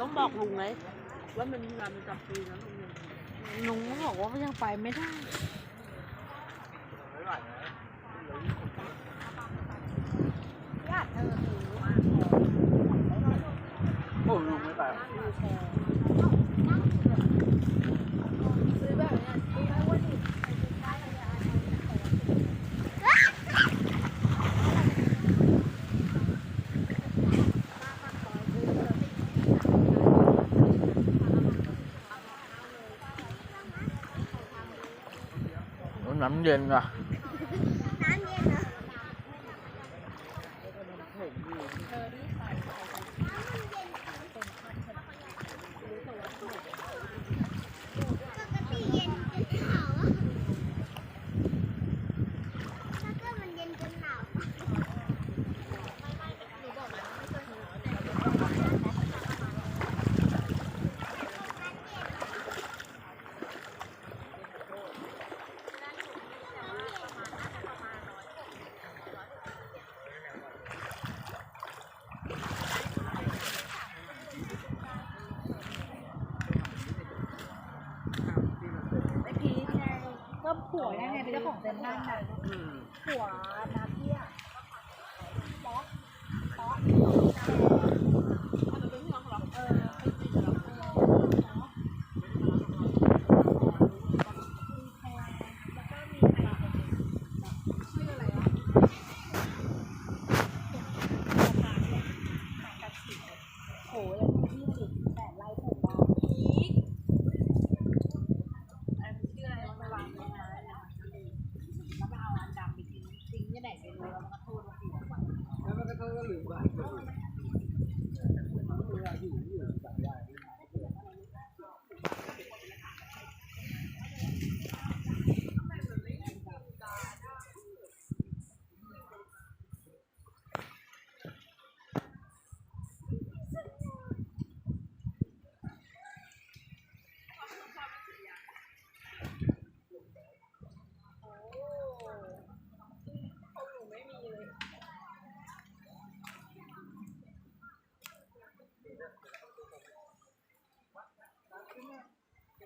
ต้องบอกลุงไงว่ามันมีงานประจำปีนะลุงเนี่ยลุงบอกว่ายังไปไม่ได้ญาติเธอถือโอ้ลุงไม่ไปซื้อแบบเนี้ยซื้อแล้วว่าดิ น้ำเย็นอะ น้ำเย็นเหรอปกติเย็นจนหนาวอะแล้วก็มันเย็นจนหนาว เมื่อกี้ไงก็ผัวยังไง เป็นเจ้าของเซ็นทรัลน่ะผัวนาเที่ยป๊อกป๊อกเออโอ้ยยี่สิบแปดไร่ถูกบ้าง อันชื่ออะไรวะวางไว้นะแล้วก็เอาอันดำไปทิ้งทิ้งที่ไหนไปรู้แล้วมันก็โทษว่าผิด แล้วมันก็เขาก็ลืมไปอยู่อยู่จับได้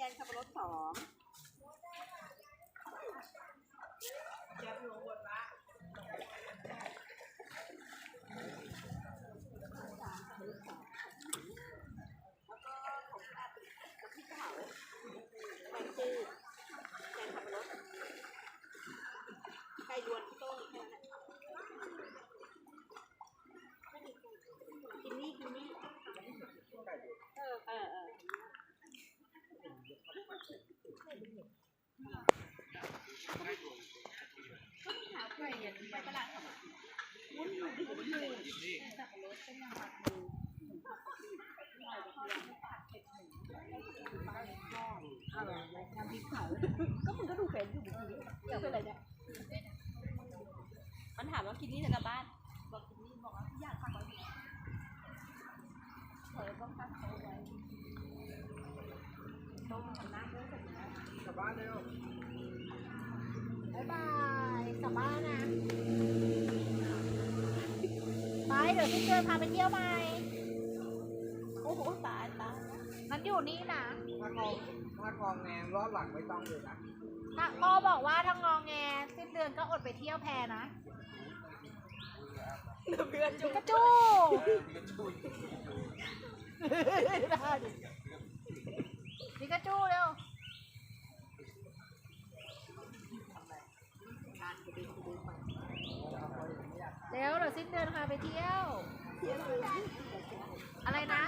แกงสับปะรดสองแกงจืดแกงสับปะรดไก่รวนต้มแค่นั้นแหละกินนี่กินนี่ เออเออเออ ก็มึงก็ดูเฟซอยู่เมื่อกี้เดี๋ยวเป็นอะไรเนี่ยมันถามว่ากินนี่จะกลับบ้าน บอกกินนี่บอกว่าอยากฟังไว้เออต้องตั้งโต๊ะไว้โต๊ะมันนั่งด้วยกันนะกลับบ้านเร็วบ๊ายบายกลับบ้านนะ ไปเดี๋ยวพี่เจอพาไปเที่ยวใหม่โอ้โหตายตายมันอยู่นี่นะ ถ้ากองถ้ากองแงรอบหลังไม่ต้องเลยนะถ้าพ่อบอกว่าถ้างองแงสิ้นเดือนก็อดไปเที่ยวแพนะเพื่อนปิกาจูได้ดิปิกาจูเร็วเร็วเดี๋ยวสิ้นเดือนพาไปเที่ยว อะไรนะ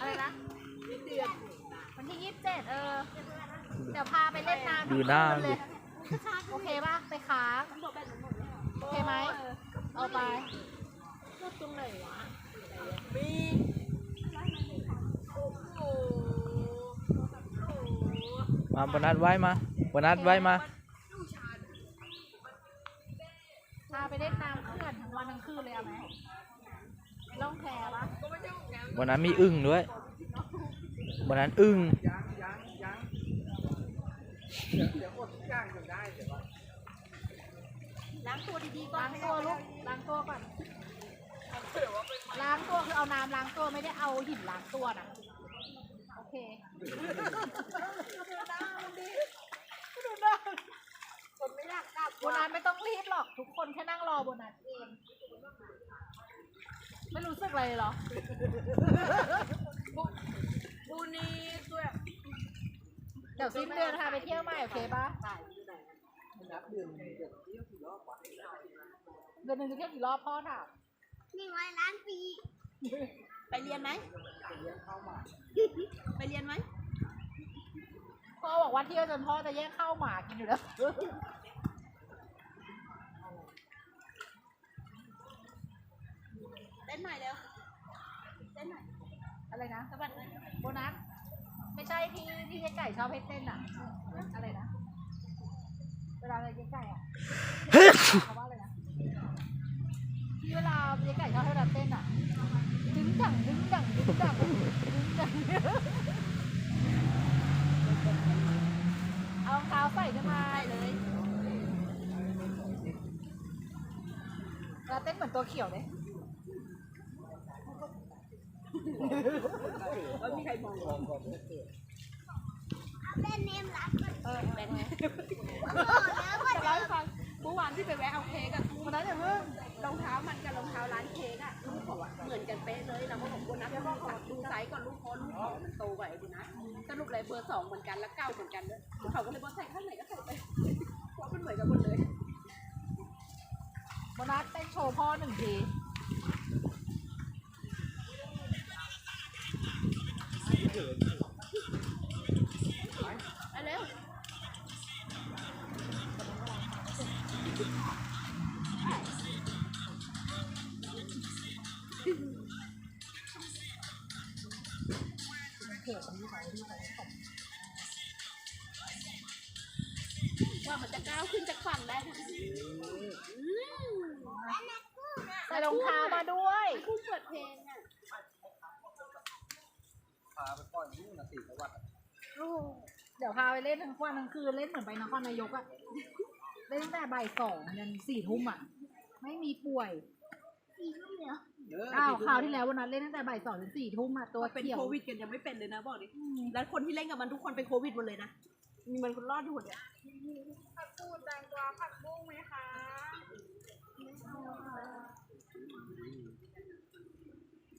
อะไรนะวันที่ ยี่สิบเจ็ดเออ เดี๋ยวพาไปเล่นน้ำดูหน้าทั้งคืนเลยโอเคป่ะ ไปค้างโอเคไหม เอาไปตรงไหนวะมีโอ้โหมาบนัดไว้มาบนัดไว้มา พาไปเล่นน้ำเขื่อนทั้งวันทั้งคืนเลยเอาไหมไปล่องแพปะวันนั้นมีอึ่งด้วยวันนั้นอึ่งยังยังยัง ล้างตัวดีๆก่อนล้างตัวลูกล้างตัวก่อนล้างตัวคือเอาน้ำล้างตัวไม่ได้เอาหินล้างตัวนะโอเคดูหน้าผมไม่อยากกลับโบนัสไม่ต้องรีบหรอกทุกคนแค่นั่งรอโบนัสเองไม่รู้สึกอะไรเลยเหรอบูนี้ด้วย เดี๋ยวสิ้นเดือนพาไปเที่ยวใหม่โอเคปะนับเดือนเดือนเที่ยวกี่รอบวะเดือนหนึ่งจะเที่ยวกี่รอบพ่อถามหนึ่งร้อยล้านปีไปเรียนไหมเลี้ยงเข้ามาไปเรียนไหมพ่อบอกว่าเที่ยวจนพ่อจะแยกข้าวหมากินอยู่แล้วเต้นหน่อยเร็วเต้นหน่อยอะไรนะสะบัดเลยโบนัส ไม่ใช่ที่ที่เจ๊ไก่ชอบให้เต้นอะ อะไรนะ เวลาอะไรเจ๊ไก่อะเขาว่าอะไรนะที่เวลาเจ๊ไก่ชอบให้เราเต้นอะ ดึงดังดึงดังดึงดังดึงดังเอารองเท้าใส่ขึ้นมาเลยเราเต้นเหมือนตัวเขียวเลย แล้วมีใครมองลองก่อนเกิดเล่นเนมรักกันเออแบ่งไหมจะเล่าให้ฟังเมื่อวานที่ไปแวะเอาเค้กอะวันนั้นอย่าเพิ่งรองเท้ามันกับรองเท้าร้านเค้กอะลูกเขาอะเหมือนกันเป๊ะเลยเราก็บอกคนนะพ่อเขาดูไซส์ก่อนลูกเพราลูกเขามันโตกว่าไอ้ดูนะสรุปเลยเบอร์สองเหมือนกันแล้วเก้าเหมือนกันด้วยเขาก็เลยบอกใส่ข้างไหนก็ใส่ไปเพราะมันเหมือนกันหมดเลยโบนัสเต้นโชว์พ่อหนึ่งที ไปเร็วว่ามันจะก้าวขึ้นจากฝั่งได้นะอืมใส่รองเท้ามาด้วยคู่เปิดเพลงอะ พาไปปล่อยนู่นนะสี่จังหวัดอะเดี๋ยวพาไปเล่นทั้งวันทั้งคืนเล่นเหมือนไปนครนายกอะเล่นตั้งแต่บ่ายสองยันสี่ทุ่มอะไม่มีป่วยเอออ้าวคราวที่แล้ววันนั้นเล่นตั้งแต่บ่ายสองถึงสี่ทุ่มอะตัวเป็นเขียวโควิดกันยังไม่เป็นเลยนะบอกดิแล้วคนที่เล่นกับมันทุกคนเป็นโควิดหมดเลยนะมีมันคนรอดอยู่หมดเนี่ยผักกูดแตงกวาผักบุ้งไหมคะ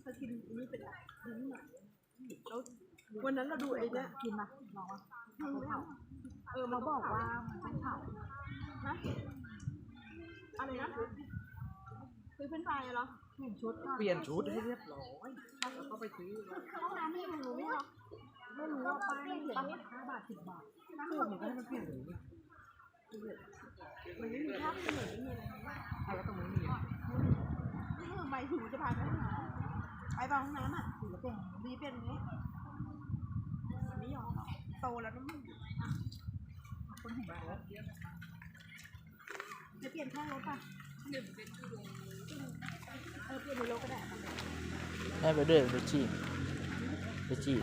เขากินนี่เป็นไรนี่หน่อยแล้ว วันนั้นเราดูไอ้เนี่ยกินมาลองมาเออเขาบอกว่ามันต้องเผาฮะอะไรนะคือเป็นไฟเหรอเปลี่ยนชุดก่อนเปลี่ยนชุดให้เรียบร้อยแล้วก็ไปซื้อมาห้องน้ำไม่รู้ไม่หรอไม่รู้ว่าป้ายเขียนว่าห้าบาทสิบบาทคือหนูก็ให้มันเปลี่ยนอย่างนี้มันไม่มีภาพเหมือนไม่มีอะไรเอาแล้วตรงนี้มีอะนี่คือใบหูจะพาไปห้องน้ำไปไปห้องน้ำอะหูจะเป็นดีเป็นอย่างนี้ไม่ยอมหรอก โตแล้วนะมึงคนเห็นแล้วจะเปลี่ยนข้างรถป่ะเออเปลี่ยนในรถก็ได้ให้ไปด้วยไปจี้ไปจี้